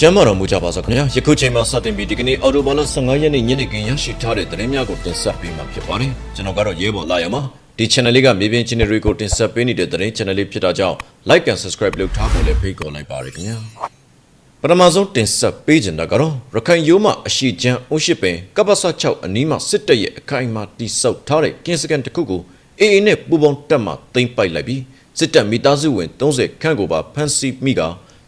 ကျမ်းမာတော်မူကြပါစို့ခင်ဗျာယခုချိန်မှာစတင်ပြီးဒီကနေ့အော်တိုဘာလ15ရက်နေ့ညနေခင်းရရှိထားတဲ့သတင်းများကိုတင်ဆက်ပေးမှာဖြစ်ပါတယ်ကျွန်တော်ကတော့ရဲဘော်လာရမှာဒီ channel လေးကမြေပြင် channel တွေကိုတင်ဆက်ပေးနေတဲ့သတင်း channel လေးဖြစ်တာကြောင့် like and subscribe လုပ်ထားဖို့လည်းဖိတ်ခေါ်လိုက်ပါရခင်ဗျာပထမဆုံးတင်ဆက်ပေးခြင်းတာကတော့ရခိုင်ရိုးမအရှိချမ်းအုံးရှိပင်ကပ္ပစ6အနီးမှာစစ်တပ်ရဲ့အခိုင်အမာတိစောက်ထားတဲ့ကင်းစကန်တစ်ခုကိုအေအေနဲ့ပူပေါင်းတက်မှတင်ပိုက်လိုက်ပြီးစစ်တပ်မိသားစုဝင်30ခန့်ကိုပါဖမ်းဆီးမိက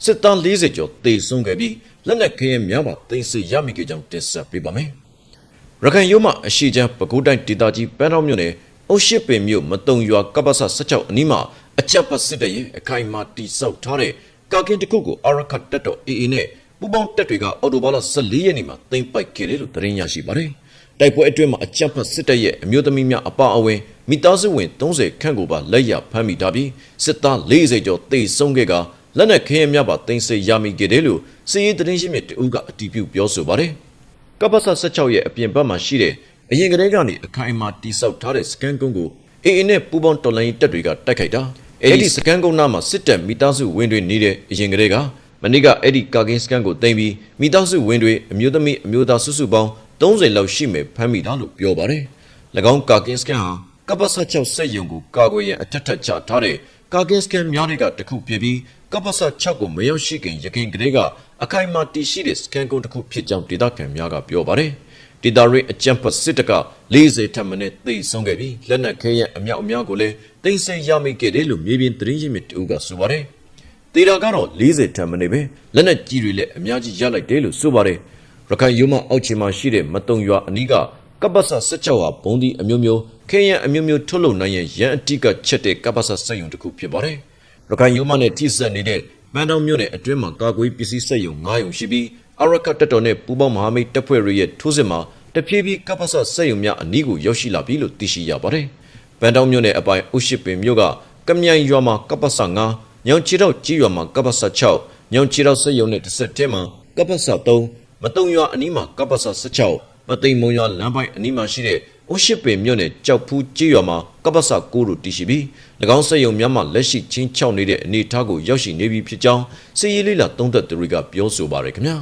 စစ်သား40ကျော်တေဆုံးခဲ့ပြီးလက်နက်ခဲယမ်းများပါတင်စစ်ရမိခဲ့ကြောင်းတင်ဆက်ပေးပါမယ်။ရခိုင်ရိုးမအရှိချမ်းပဲခူးတိုင်းဒေသကြီးပန်းတော်မြို့နယ်အုတ်ရှိပင်မြို့မတုံရွာကပ္ပစ16အနီးမှာအချက်ပတ်စစ်တပ်ရဲ့အခိုင်အမာတိစောက်ထားတဲ့ကာကင်တစ်ခုကိုအရခတ်တက်တော်အေအေနဲ့ပူပေါင်းတက်တွေကအော်တိုဘာလ14ရက်နေ့မှာတင်ပိုက်ခဲ့တယ်လို့သတင်းရရှိပါတယ်။တိုက်ပွဲအတွင်းမှာအကြမ်းဖက်စစ်တပ်ရဲ့အမျိုးသမီးများအပါအဝင်မိသားစုဝင်30ခန့်ကိုပါလက်ရဖမ်းမိထားပြီးစစ်သား40ကျော်တေဆုံးခဲ့က လက်နက်ခဲယမ်းများပါတင်ဆက်ရမိခဲ့တယ်လို့စစ်ရေးသတင်းရှိမြစ်တဦးကအတည်ပြုပြောဆိုပါတယ်။ကပ္ပစ16ရဲ့အပြင်ဘက်မှာရှိတဲ့အရင်ကတည်းကနေအခိုင်အမာတိစောက်ထားတဲ့စကန်ကုန်းကိုအေအေနဲ့ပူပေါင်းတော်လိုင်းတပ်တွေကတိုက်ခိုက်တာအဲ့ဒီစကန်ကုန်းနားမှာစစ်တပ်မိသားစုဝင်တွေနေတဲ့အရင်ကတည်းကမနေ့ကအဲ့ဒီကာကင်းစကန်ကိုတင်ပြီးမိသားစုဝင်တွေအမျိုးသမီးအမျိုးသားစုစုပေါင်း30လောက်ရှိမယ်ဖမ်းမိတာလို့ပြောပါတယ်။၎င်းကာကင်းစကန်ဟာကပ္ပစ6စက်ယုံကိုကာကွယ်ရန်အထက်ထက်ချထားတဲ့ ကာကင်းစကန်များတွေကတစ်ခုပြပြီးကပ္ပစ6ကိုမရောက်ရှိခင်ရခင်ကလေးကအခိုင်အမာတည်ရှိတဲ့စကန်ကုန်းတစ်ခုဖြစ်ကြောင်းဒေသခံများကပြောပါတယ်။ဒေတာရီအကြံဖတ်စစ်တက40ထပ်မနဲ့သိဆုံးခဲ့ပြီးလက်နက်ခဲယမ်းအမြောက်အများကိုလည်းသိမ်းဆည်းရမိခဲ့တယ်လို့မြေပြင်သတင်းရင်းမြစ်တူကဆိုပါတယ်။ဒေတာကတော့40ထပ်မနဲ့ပဲလက်နက်ကြီးတွေလည်းအများကြီးရလိုက်တယ်လို့ဆိုပါတယ်။ရခိုင်ယူမအောက်ချေမှာရှိတဲ့မတုံရွာအနီးကကပ္ပစ16ဟာဘုံဒီအမျိုးမျိုး ခဲယမ်းအမျိုးမျိုးထုတ်လုပ်နိုင်ရန်ရန်အတိကချက်တဲ့ကပ္ပစစက်ယုံတစ်ခုဖြစ်ပါတယ်။ရခိုင်ယူမနဲ့ထိစပ်နေတဲ့မန်တောင်မြို့နယ်အတွင်းမှာကာကွယ်ပစ္စည်းစက်ယုံ9ယုံရှိပြီးအရကတက်တော်နဲ့ပူပေါင်းမဟာမိတ်တပ်ဖွဲ့တွေရဲ့ထိုးစစ်မှာတဖြည်းဖြည်းကပ္ပစစက်ယုံများအနီးကိုရောက်ရှိလာပြီလို့သိရှိရပါတယ်။ဗန်တောင်မြို့နယ်အပိုင်ဥရှိပင်မြို့ကကမြိုင်ရွာမှာကပ္ပစ9ညောင်ချီတော့ကြီးရွာမှာကပ္ပစ6ညောင်ချီတော့စက်ယုံနဲ့တစ်ဆက်တည်းမှာကပ္ပစ3မတုံရွာအနီးမှာကပ္ပစ16မသိမ်မုံရွာလမ်းပိုင်းအနီးမှာရှိတဲ့ အိုရှိပင်မြို့နယ်ကြောက်ဖူးကြီးရွာမှာကပ္ပစ9တို့တည်ရှိပြီး၎င်းစက်ယုံများမှလက်ရှိချင်းချောက်နေတဲ့အနေအထားကိုရောက်ရှိနေပြီဖြစ်ကြောင်းစီရီလေးလာသုံးသက်သူတွေကပြောဆိုပါရခင်ဗျာ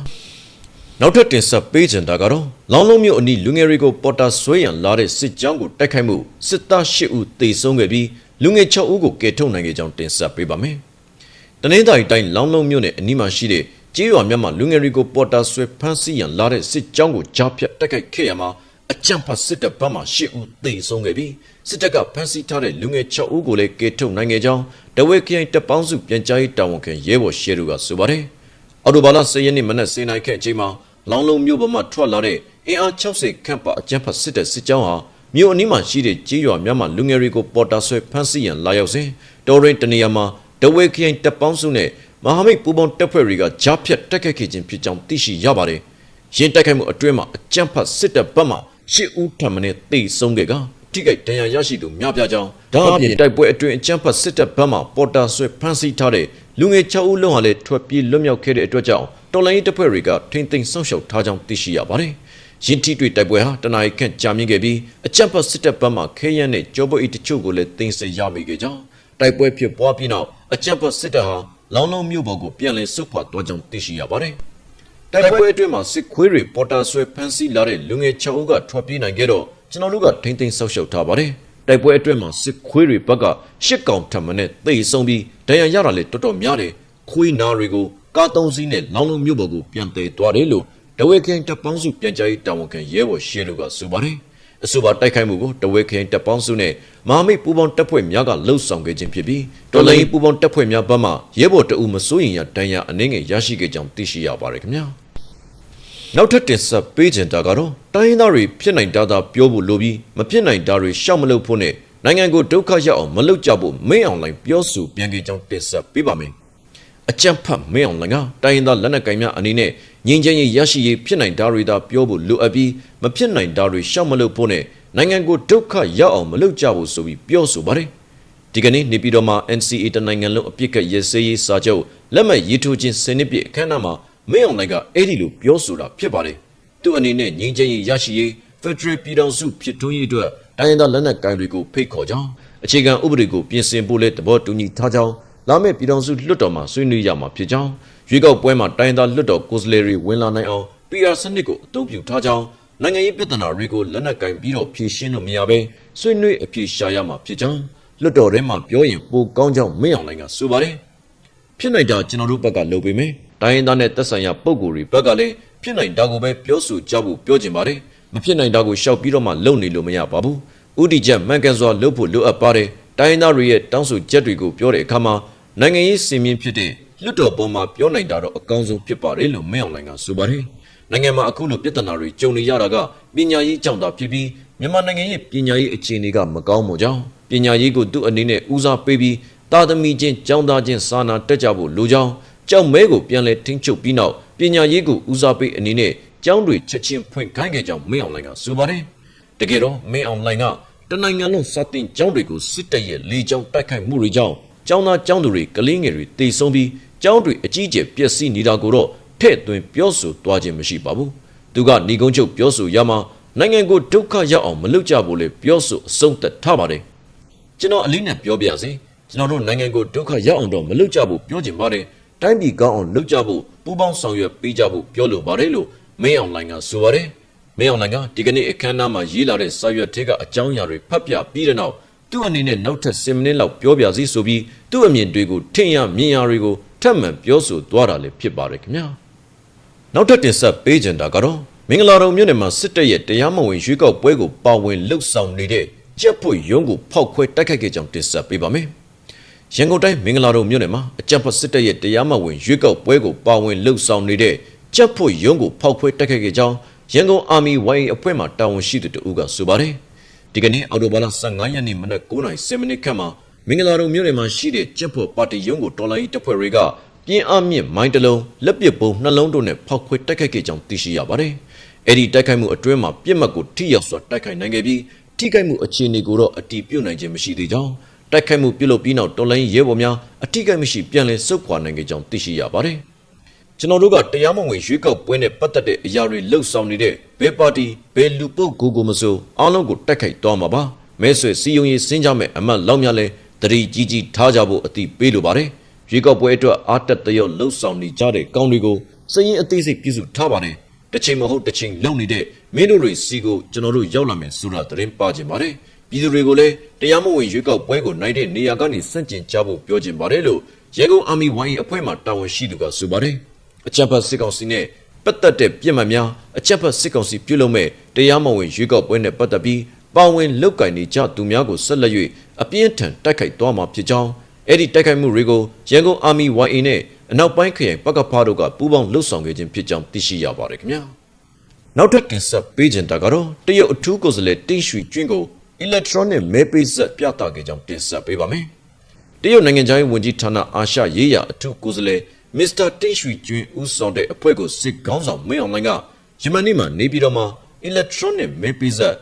နောက်ထပ်တင်ဆက်ပေးကြတာကတော့လောင်းလုံးမြို့အနီးလူငယ်တွေကိုပေါ်တာဆွဲရန်လာတဲ့စစ်ကြောင်းကိုတိုက်ခိုက်မှုစစ်သား၈ဦးသေဆုံးခဲ့ပြီးလူငယ်6ဦးကိုကယ်ထုတ်နိုင်ခဲ့ကြောင်းတင်ဆက်ပေးပါမယ်တနင်္သာရီတိုင်းလောင်းလုံးမြို့နယ်အနီးမှာရှိတဲ့ကျေးရွာများမှာလူငယ်တွေကိုပေါ်တာဆွဲဖမ်းဆီးရန်လာတဲ့စစ်ကြောင်းကိုကြားဖြတ်တိုက်ခိုက်ခဲ့ရမှာ အကြံဖတ်စစ်တပ်ဘက်မှ၈ဦးသေဆုံးခဲ့ပြီးစစ်တပ်ကဖမ်းဆီးထားတဲ့လူငယ်6ဦးကိုလည်းကယ်ထုတ်နိုင်ခဲ့ကြောင်းတဝဲခရိုင်တပ်ပေါင်းစုပြန်ကြားရေးတာဝန်ခံရဲဘော်ရှေတို့ကဆိုပါတယ်။အော်တိုဘာလ10ရက်နေ့မနက်7:00နာရီခန့်အချိန်မှာလောင်လုံမြို့ပေါ်မှထွက်လာတဲ့အင်အား60ခန့်ပါအကြံဖတ်စစ်တပ်စစ်ကြောင်းဟာမြို့အနီးမှာရှိတဲ့ကြေးရွာများမှာလူငယ်တွေကိုပေါ်တာဆွဲဖမ်းဆီးရန်လာရောက်စဉ်တော်ရင်တနေရာမှာတဝဲခရိုင်တပ်ပေါင်းစုနဲ့မဟာမိတ်ပူပေါင်းတပ်ဖွဲ့တွေကကြားဖြတ်တက်ခတ်ခဲ့ခြင်းဖြစ်ကြောင်းသိရှိရပါတယ်။ရင်တိုက်ခိုက်မှုအတွင်းမှာအကြံဖတ်စစ်တပ်ဘက်မှ ရှစ်ဦးထံမှနဲ့တေဆုံးခဲ့ကထိခိုက်ဒဏ်ရာရရှိသူများပြားကြောင်းဒါအပြင်တိုက်ပွဲအတွင်းအကြမ်းဖက်စစ်တပ်ဘက်မှပေါ်တာဆွဲဖမ်းဆီးထားတဲ့လူငယ်6ဦးလုံးဟာလည်းထွက်ပြေးလွတ်မြောက်ခဲ့တဲ့အတွက်ကြောင့်တော်လိုင်းတပ်ဖွဲ့တွေကထိမ့်သိမ်းဆောင်ရှောက်ထားကြောင်းသိရှိရပါတယ်။ရင်းထိတွေ့တိုက်ပွဲဟာတနအီခန့်ကြာမြင့်ခဲ့ပြီးအကြမ်းဖက်စစ်တပ်ဘက်မှခဲယမ်းနဲ့ကြောပုတ်အီတချို့ကိုလည်းသိမ်းဆည်းရမိခဲ့ကြောင်းတိုက်ပွဲဖြစ်ပွားပြီးနောက်အကြမ်းဖက်စစ်တပ်ဟာလောင်းလုံးမြို့ပေါ်ကိုပြန်လည်ဆုတ်ခွာသွားကြောင်းသိရှိရပါတယ်။ တိုက်ပွဲအတွင်းမှာစစ်ခွေးတွေပေါ်တာဆွဲဖမ်းဆီးလာတဲ့လူငယ်6ဦးကထွက်ပြေးနိုင်ခဲ့တော့ကျွန်တော်တို့ကထိမ့်သိမ်းဆောက်ရှောက်ထားပါတယ်။တိုက်ပွဲအတွင်းမှာစစ်ခွေးတွေဘက်ကရှစ်ကောင်ထပ်မနဲ့သိဆုံးပြီးဒဏ်ရာရတာလည်းတော်တော်များတယ်။ခွေးနာတွေကိုကားသုံးစီးနဲ့လောင်းလုံးမြို့ပေါ်ကိုပြန်သေးသွားတယ်လို့တဝဲခရိုင်တပ်ပေါင်းစုပြန်ကြားရေးတာဝန်ခံရဲဘော်ရှေလူကဆိုပါတယ်။အဆိုပါတိုက်ခိုက်မှုကိုတဝဲခရိုင်တပ်ပေါင်းစုနဲ့မဟာမိတ်ပူပေါင်းတပ်ဖွဲ့များကလှုပ်ဆောင်ခဲ့ခြင်းဖြစ်ပြီးတော်လိုင်းပူပေါင်းတပ်ဖွဲ့များဘက်မှရဲဘော်တအူမစိုးရင်ရဒဏ်ရာအနှင်းငယ်ရရှိခဲ့ကြောင်းသိရှိရပါတယ်ခင်ဗျာ။ နောက်ထပ်တင်ဆက်ပေးခြင်းတာကတော့တိုင်းရင်းသားတွေဖြစ်နိုင်တာသာပြောဖို့လိုပြီးမဖြစ်နိုင်တာတွေရှောက်မလုပ်ဖို့နဲ့နိုင်ငံကိုဒုက္ခရောက်အောင်မလုပ်ကြဖို့မင်းအောင်လိုင်းပြောဆိုပြန်ကြကြောင်းတင်ဆက်ပေးပါမယ်။အကြံဖတ်မင်းအောင်လိုင်းကတိုင်းရင်းသားလက်နက်ကိုင်များအနေနဲ့ငင်းချင်းရေးရရှိရေးဖြစ်နိုင်တာတွေသာပြောဖို့လိုအပ်ပြီးမဖြစ်နိုင်တာတွေရှောက်မလုပ်ဖို့နဲ့နိုင်ငံကိုဒုက္ခရောက်အောင်မလုပ်ကြဖို့ဆိုပြီးပြောဆိုပါတယ်။ဒီကနေ့နေပြည်တော်မှာ NCA တနိုင်ငံလုံးအပြစ်ကရစရေးစာချုပ်လက်မှတ်ရေးထိုးခြင်းစနစ်ပြည့်အခမ်းအနားမှာ မင်းအောင်လိုင်းကအဲ့ဒီလိုပြောဆိုတာဖြစ်ပါတယ်။သူအနေနဲ့ငင်းချင်းရေးရရှိရေး Federal ပြည်ထောင်စုဖြစ်ထွန်းရေးအတွက်တိုင်းရင်းသားလက်နက်ကိုင်တွေကိုဖိတ်ခေါ်ကြောင်းအခြေခံဥပဒေကိုပြင်ဆင်ဖို့လဲသဘောတူညီထားကြောင်းလာမယ့်ပြည်ထောင်စုလွှတ်တော်မှာဆွေးနွေးရမှာဖြစ်ကြောင်းရရွေးကောက်ပွဲမှာတိုင်းသားလွတ်တော်ကိုယ်စားလှယ်တွေဝင်လာနိုင်အောင် PR စနစ်ကိုအသုံးပြုထားကြောင်းနိုင်ငံရေးပြည်ထနာတွေကိုလက်နက်ကင်ပြီးတော့ဖြည့်ရှင်းလို့မရဘဲဆွေးနွေးအဖြေရှာရမှာဖြစ်ကြောင်းလွတ်တော်ထဲမှာပြောရင်ပိုကောင်းကြောင်းမင်းအောင်လိုင်ကဆိုပါတယ်ဖြစ်နိုင်တာကျွန်တော်တို့ဘက်ကလုပ်ပေးမယ် တိုင်းရင်းသားနဲ့သက်ဆိုင်ရာပုံကိုယ်တွေဘက်ကလည်းဖြစ်နိုင်တာကိုပဲပြောဆိုကြဖို့ပြောချင်ပါတယ်မဖြစ်နိုင်တာကိုရှောက်ပြီးတော့မှလုပ်နေလို့မရပါဘူးဥတီချက်မှန်ကန်စွာလုပ်ဖို့လိုအပ်ပါတယ်တိုင်းရင်းသားတွေရဲ့တောင်းဆိုချက်တွေကိုပြောတဲ့အခါမှာနိုင်ငံရေးစင်မြင့်ဖြစ်တဲ့လွတ်တော်ပေါ်မှာပြောနိုင်တာတော့အကောင်းဆုံးဖြစ်ပါတယ်လို့မင်းအောင်လိုင်ကဆိုပါတယ်နိုင်ငံမှာအခုလိုပြဿနာတွေကြုံနေရတာကပညာရေးကြောင့်သာဖြစ်ပြီးမြန်မာနိုင်ငံရဲ့ပညာရေးအခြေအနေကမကောင်းမို့ကြောင်းပညာရေးကိုသူ့အနေနဲ့ဦးစားပေးပြီးတာသမီချင်းကျောင်းသားချင်းစာနာတက်ကြဖို့လိုကြောင်း ကြောက်မဲကိုပြန်လဲထိန်းချုပ်ပြီးနောက်ပညာရေးကိုဦးစားပေးအနေနဲ့ကျောင်းတွေချက်ချင်းဖွင့်ခိုင်းခဲ့ကြောင်းမင်းအောင်လိုင်ကဆိုပါတယ်တကယ်တော့မင်းအောင်လိုင်ကတနိုင်ငံလုံးစတင်ကျောင်းတွေကိုစစ်တပ်ရဲ့လေကြောင်းတိုက်ခိုက်မှုတွေကြောင့်ကျောင်းသားကျောင်းသူတွေကလေးငယ်တွေတေဆုံးပြီးကျောင်းတွေအကြီးအကျယ်ပျက်စီးနေတာကိုတော့ထဲ့သွင်းပြောဆိုသွားခြင်းမရှိပါဘူးသူကဏီကုန်းချုပ်ပြောဆိုရမှာနိုင်ငံကိုဒုက္ခရောက်အောင်မလုပ်ကြဘူးလေပြောဆိုအဆုံးသတ်ထားပါတယ်ကျွန်တော်အလေးနဲ့ပြောပြစေကျွန်တော်တို့နိုင်ငံကိုဒုက္ခရောက်အောင်တော့မလုပ်ကြဘူးပြောချင်ပါတယ် တိုင်းပြည်ကောင်းအောင်လုပ်ကြဖို့ပူးပေါင်းဆောင်ရွက်ပေးကြဖို့ပြောလိုပါတယ်လို့မင်းအောင်လိုင်ကဆိုပါတယ်မင်းအောင်လိုင်ကဒီကနေ့အခမ်းအနားမှာရေးလာတဲ့စာရွက်ထဲကအကြောင်းအရာတွေဖတ်ပြပြီးတဲ့နောက်သူ့အနေနဲ့နောက်ထပ်10မိနစ်လောက်ပြောပြစီဆိုပြီးသူ့အမြင်တွေကိုထင်ရမြင်ရတွေကိုထပ်မံပြောဆိုသွားတာလည်းဖြစ်ပါတယ်ခင်ဗျာနောက်ထပ်တင်ဆက်ပေးကြတာကတော့မင်္ဂလာတော်မြို့နယ်မှာစစ်တပ်ရဲ့တရားမဝင်ရွေးကောက်ပွဲကိုပါဝင်လှုပ်ဆောင်နေတဲ့ကြက်ဖွရုံးကိုဖောက်ခွဲတိုက်ခိုက်ခဲ့ကြောင်းတင်ဆက်ပေးပါမယ် ရန်ကုန်တိုင်းမင်္ဂလာတော်မြို့နယ်မှာအကြံဖတ်စစ်တပ်ရဲ့တရားမဝင်ရွေးကောက်ပွဲကိုပါဝင်လှုပ်ဆောင်နေတဲ့ကြက်ဖွရုံးကိုဖောက်ခွဲတိုက်ခိုက်ခဲ့ကြောင်းရန်ကုန်အာမီဝိုင်းအဖွဲ့မှတာဝန်ရှိသူတဦးကဆိုပါတယ်ဒီကနေ့အော်တိုဘာလ15ရက်နေ့မနက်9:10မိနစ်ခန့်မှာမင်္ဂလာတော်မြို့နယ်မှာရှိတဲ့ကြက်ဖွပါတီရုံးကိုတော်လိုင်းတပ်ဖွဲ့တွေကပြင်းအားမြင့်မိုင်းတလုံးလက်ပစ်ပုံနှလုံးတို့နဲ့ဖောက်ခွဲတိုက်ခိုက်ခဲ့ကြောင်းသိရှိရပါတယ်အဲ့ဒီတိုက်ခိုက်မှုအတွင်းမှာပြစ်မှတ်ကိုထိရောက်စွာတိုက်ခိုက်နိုင်ခဲ့ပြီးထိခိုက်မှုအခြေအနေကိုတော့အတီးပြုတ်နိုင်ခြင်းမရှိသေးကြောင်း တိုက်ခိုက်မှုပြုလုပ်ပြီးနောက်တော်လိုင်းရဲဘော်များအထိခိုက်မရှိပြန်လည်ဆုတ်ခွာနိုင်ခဲ့ကြောင်းသိရှိရပါတယ်ကျွန်တော်တို့ကတရားမဝင်ရွေးကောက်ပွဲနဲ့ပတ်သက်တဲ့အရာတွေလှုပ်ဆောင်နေတဲ့ဘယ်ပါတီဘယ်လူပုတ်ကိုကိုမဆိုအားလုံးကိုတိုက်ခိုက်သွားမှာပါမဲဆွေစီယုံရေးစင်းကြမဲ့အမတ်လောက်များလဲတတိကြီးကြီးထားကြဖို့အတိပေးလိုပါတယ်ရွေးကောက်ပွဲအတွက်အားတက်တရော့လှုပ်ဆောင်နေကြတဲ့ကောင်းတွေကိုစရင်အသေးစိတ်ပြည့်စုံထားပါတယ်တစ်ချိန်မဟုတ်တစ်ချိန်လုံနေတဲ့မင်းတို့တွေစီကိုကျွန်တော်တို့ရောက်လာမယ်ဆိုတာသတင်းပါခြင်းပါတယ် ပြည်သူတွေကိုလည်းတရားမဝင်ရွေးကောက်ပွဲကိုနိုင်တဲ့နေရာကနေစန့်ကျင်ကြဖို့ပြောခြင်းပါတယ်လို့ရန်ကုန်အာမီဝိုင်းအဖွဲ့မှတာဝန်ရှိသူကဆိုပါတယ်အကြံဖတ်စစ်ကောင်စီနဲ့ပတ်သက်တဲ့ပြစ်မှတ်များအကြံဖတ်စစ်ကောင်စီပြုလုပ်မဲ့တရားမဝင်ရွေးကောက်ပွဲနဲ့ပတ်သက်ပြီးပါဝင်လုတ်ကင်နေကြသူများကိုဆက်လက်၍အပြင်းထန်တိုက်ခိုက်သွားမှာဖြစ်ကြောင်းအဲ့ဒီတိုက်ခိုက်မှုတွေကိုရန်ကုန်အာမီ YA နဲ့အနောက်ပိုင်းခရိုင်ပကဖားတို့ကပူးပေါင်းလှုပ်ဆောင်ခဲ့ခြင်းဖြစ်ကြောင်းသိရှိရပါတယ်ခင်ဗျာနောက်ထပ်တင်ဆက်ပေးခြင်းတာကတော့တရုတ်အထူးကိုယ်စားလှယ်တိန့်ရွှေကျွင်းကို electronic မဲပေးဆက်ပြသခဲ့ကြောင်းတင်ဆက်ပေးပါမယ်တရုတ်နိုင်ငံသားရေးဝန်ကြီးဌာနအာရှရေးရာအထူးကိုယ်စားလှယ်မစ္စတာတိန့်ရွှေကျွင်းဦးဆောင်တဲ့အဖွဲ့ကိုစစ်ကောင်းဆောင်မင်းအောင်လှိုင်ကယမန်နေ့မှာနေပြည်တော်မှာ electronic မဲပေးဆက်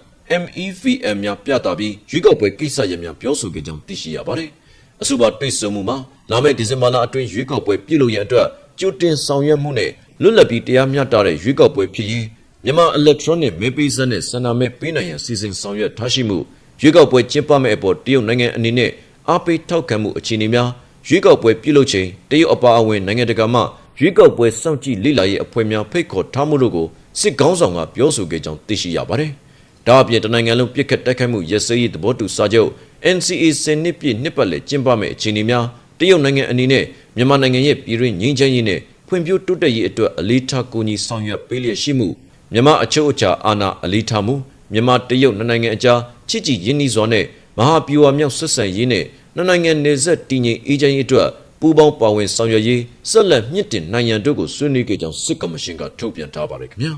MEVM များပြသပြီးရွေးကောက်ပွဲကိစ္စရပ်များပြောဆိုခဲ့ကြောင်းသိရှိရပါတယ်။အဆိုပါတိတ်ဆုံမှုမှာလာမယ့်ဒီဇင်ဘာလအတွင်းရွေးကောက်ပွဲပြုလုပ်ရန်အတွက်ကြိုတင်ဆောင်ရွက်မှုနဲ့လွတ်လပ်ပြီးတရားမျှတတဲ့ရွေးကောက်ပွဲဖြစ်ရေး မြန်မာ electronic မဲပေးစက်နဲ့စန္ဒမဲပေးနိုင်ရန်စီစဉ်ဆောင်ရွက်ထားရှိမှုရွေးကောက်ပွဲကျင်းပမယ့်အပေါ်တရုတ်နိုင်ငံအနေနဲ့အားပေးထောက်ခံမှုအခြေအနေများရွေးကောက်ပွဲပြုလုပ်ချိန်တရုတ်အပါအဝင်နိုင်ငံတကာမှရွေးကောက်ပွဲစောင့်ကြည့်လေ့လာရေးအဖွဲ့များဖိတ်ခေါ်ထားမှုတို့ကိုစစ်ကောင်းဆောင်ကပြောဆိုခဲ့ကြောင်းသိရှိရပါတယ်။ဒါအပြင်တနိုင်ငံလုံးပြစ်ခတ်တိုက်ခိုက်မှုရစရေးသဘောတူစာချုပ် NCA စနစ်ပြည့်နှစ်ပတ်လည်ကျင်းပမယ့်အခြေအနေများတရုတ်နိုင်ငံအနေနဲ့မြန်မာနိုင်ငံရဲ့ပြည်တွင်းငြိမ်းချမ်းရေးနဲ့ဖွံ့ဖြိုးတိုးတက်ရေးအတွက်အလေးထားကူညီဆောင်ရွက်ပေးလျက်ရှိမှု မြန်မာအချုပ်အခြာအာဏာအလေးထားမှုမြန်မာတရုတ်နှစ်နိုင်ငံအကြားချစ်ကြည်ရင်းနှီးစွာနဲ့မဟာပြူဝမြောက်ဆက်ဆံရေးနဲ့နှစ်နိုင်ငံနေဆက်တည်ငြိမ်အေးချမ်းရေးအတွက်ပူးပေါင်းပါဝင်ဆောင်ရွက်ရေးဆက်လက်မြင့်တင်နိုင်ရန်တို့ကိုဆွေးနွေးခဲ့ကြောင်းစစ်ကော်မရှင်ကထုတ်ပြန်ထားပါတယ်ခင်ဗျာ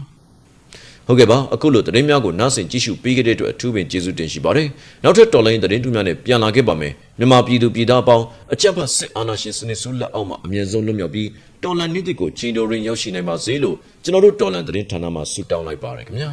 ဟုတ်ကဲ့ပါအခုလိုသတင်းများကိုနားဆင်ကြည့်ရှုပေးခဲ့တဲ့အတွက်အထူးပင်ကျေးဇူးတင်ရှိပါတယ်နောက်ထပ်တော်လိုင်းသတင်းတူများနဲ့ပြန်လာခဲ့ပါမယ်မြန်မာပြည်သူပြည်သားအပေါင်းအကြံဖတ်စစ်အာဏာရှင်စနစ်ဆိုးလက်အောက်မှာအမြဲဆုံးလွတ်မြောက်ပြီးတော်လန်နေ့တွေကိုချင်းတော်ရင်ရောက်ရှိနိုင်ပါစေလို့ကျွန်တော်တို့တော်လန်သတင်းဌာနမှဆုတောင်းလိုက်ပါတယ်ခင်ဗျာ